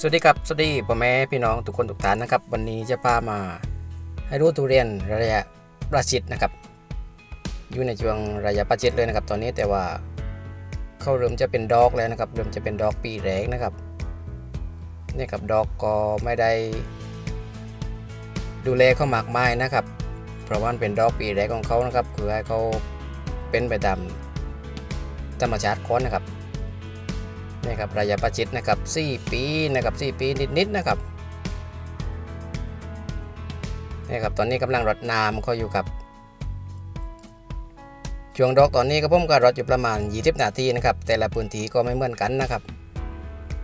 สวัสดีครับ สวัสดีพ่อแม่พี่น้องทุกคนทุกท่านนะครับ วันนี้จะพามาให้รู้ทุเรียนระยะประชิดนะครับ อยู่ในช่วงระยะประชิดเลยนะครับ ตอนนี้แต่ว่าเขาเริ่มจะเป็นดอกแล้วนะครับ เริ่มจะเป็นดอกปีแรกนะครับนี่ครับดอกก็ไม่ได้ ดูแลเขามากมายนะครับ เพราะว่าเป็นดอกปีแรกของเขานะครับ คือให้เขาเป็นไปตามธรรมชาติก่อนนะครับ นี่ครับระยะประชิดนะครับ4ปีนะครับ4ปีนิดๆนะครับนี่ครับตอนนี้กำลังรดน้ำเขาอยู่กับช่วงดอกตอนนี้ก็ผมก็รดอยู่ประมาณ20นาทีนะครับ แต่ละพื้นที่ก็ไม่เหมือนกันนะครับ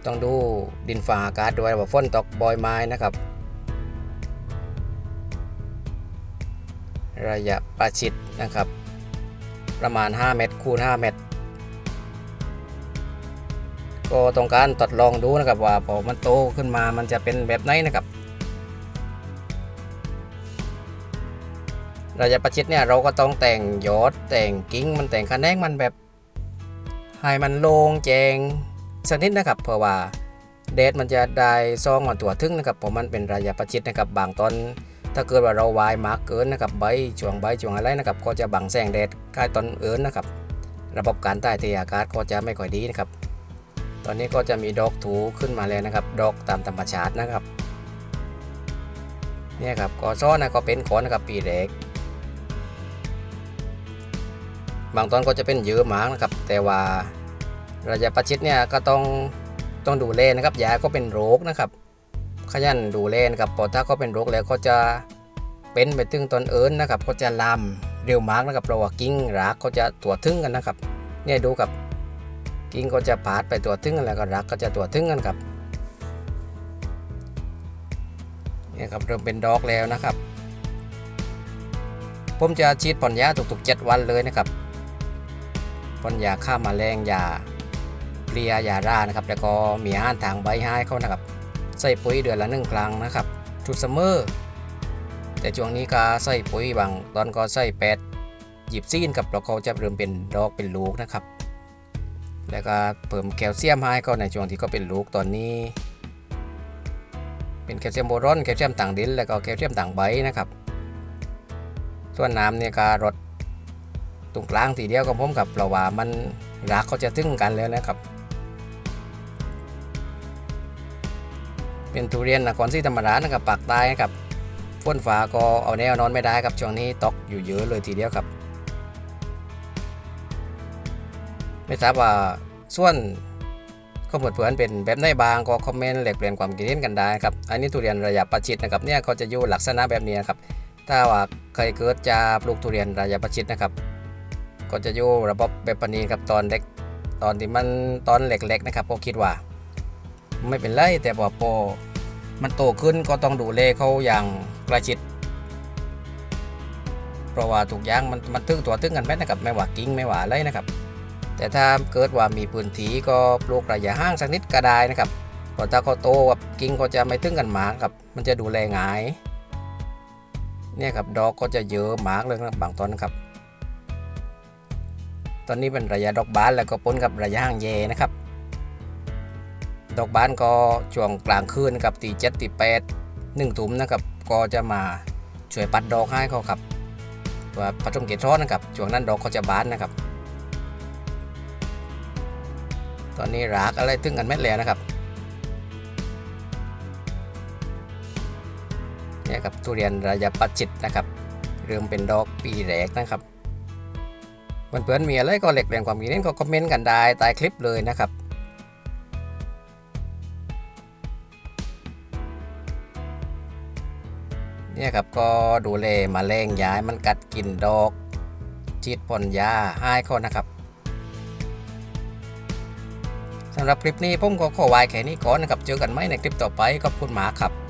ต้องดูดินฟ้าอากาศด้วยว่าฝนตกบอยไม้นะครับ ระยะประชิดนะครับ ประมาณ 5 เมตรคูณ5เมตร ก็ต้องการทดลองดูนะครับว่าพอมันโตขึ้นมามันจะเป็นแบบไหนนะครับระยะประชิดเนี่ยเราก็ต้องแต่งยอดแต่งกิ่งมันแต่งคะแนนมันแบบให้มันโล่งแจงสนิดนะครับ เพราะว่าแดดมันจะได้ซองมาตัวทึ่งนะครับเพราะมันเป็นระยะประชิดนะครับบางตอนถ้าเกิดว่าเราวายมากเกินนะครับใบช่วงใบช่วงอะไรนะครับ ก็จะบังแสงแดดใกล้ตอนเอิญนะครับ ระบบการใต้เทอากาศก็จะไม่ค่อยดีนะครับ ตอนนี้ก็จะมีดอกถูขึ้นมาแล้วนะครับ ดอกตามธรรมชาตินะครับ เนี่ยครับกอซ้อนะก็เป็นขอนนะครับปีแรกบางตอนก็จะเป็นเยอะมากนะครับ แต่ว่าระยะประชิดเนี่ยก็ต้องต้องดูแลนะครับยาก็เป็นโรคนะครับ ขยันดูแลนะครับเพอถ้าเขาเป็นโรคแล้วก็จะเป็นไปถึงตอนเอิญนะครับ ก็จะลามเร็วมากนะครับเพราะว่ากิ้งรากก็จะตัวทึ่งกันนะครับ เนี่ยดูกับ กิ้งก็จะปาดไปตัวทึ่งกันแล้วก็รักก็จะตัวทึ่งกันครับเนี่ยครับเริ่มเป็นดอกแล้วนะครับ ผมจะฉีดพ่อนยาทุกๆ 7 วันเลยนะครับพ่นยาฆ่าแมลงยาเพลียยารานะครับ แล้วก็มีอาหารทางใบให้เขานะครับ ใส่ปุ๋ยเดือนละหนึ่งครั้งนะครับทุกซัมเมอร์แต่ช่วงนี้ก็ใส่ปุ๋ยบางตอนก็ใส่แปดหยิบซีนกับแล้วเขาจะเริ่มเป็นดอกเป็นลูกนะครับ แล้วก็เพิ่มแคลเซียมให้เขาในช่วงที่เขาเป็นลูกตอนนี้ เป็นแคลเซียมโบรอนแคลเซียมต่างดิน แล้วก็แคลเซียมต่างใบนะครับ ส่วนน้ำเนี่ยก็รดตรงกลางทีเดียวกับผมกับเราว่ามันรักเขาจะถึงกันแล้วนะครับ เป็นทุเรียนนครศรีธรรมราชนะครับปากใต้นะครับฝนฟ้าก็เอาแนวนอนไม่ได้ครับช่วงนี้ตกอยู่เยอะเลยทีเดียวครับ ไม่ทราบว่าส่วนข้อมูลเพื่อนเป็นแบบไหนบางก็คอมเมนต์แลกเปลี่ยนความคิดเห็นกันได้ครับ อันนี้ทุเรียนระยะประชิดนะครับเนี่ยเขาจะอยู่ลักษณะแบบนี้นะครับ ถ้าว่าเคยเกิดจะปลูกทุเรียนระยะประชิดนะครับ ก็จะอยู่ระบบแบบปานนี้ครับตอนเล็กตอนที่มันตอนเล็กๆนะครับก็คิดว่า ไม่เป็นไรแต่พอพอมันโตขึ้นก็ต้องดูแลเขาอย่างใกล้ชิดเพราะว่าทุกย่างมันมันตึงตัวตึงกันแม่นะครับไม่ว่ากิ่งไม่ว่าอะไรนะครับ แต่ถ้าเกิดว่ามีพื้นที่ก็ปลูกระยะห่างสักนิดก็ได้นะครับเพราะถ้าเขาโตกับกิ่งก็จะไม่ตึงกันหมากครับ มันจะดูแลง่ายเนี่ยครับดอกก็จะเยอะหมากเลยนะบางต้นนะครับ ตอนนี้เป็นระยะดอกบานแล้วก็ปนกับระยะห่างเยนะครับ ดอกบานก็ช่วงกลางคืนนะครับตีเจ็ดตีแปดหนึ่งถุมนะครับ ก็จะมาช่วยปัดดอกให้เขาครับว่าผสมเกสรนะครับช่วงนั้นดอกเขาจะบานนะครับ ตอนนี้รากอะไรตึงกันแม่แล้วนะครับเนี่ยครับทุเรียนระยะปัจจิตนะครับเริ่มเป็นดอกปีแรกนะครับเพื่อนๆมีอะไรก็เหล็กแรงความคิดเห็นก็คอมเมนต์กันได้ใต้คลิปเลยนะครับเนี่ยครับก็ดูแลมาแรงย้ายมันกัดกินดอกฉีดพ่นยาให้เขานะครับ สำหรับคลิปนี้ผมก็ขอไว้แค่นี้ก่อนนะครับ เจอกันไหมในคลิปต่อไปขอบคุณหมาครับ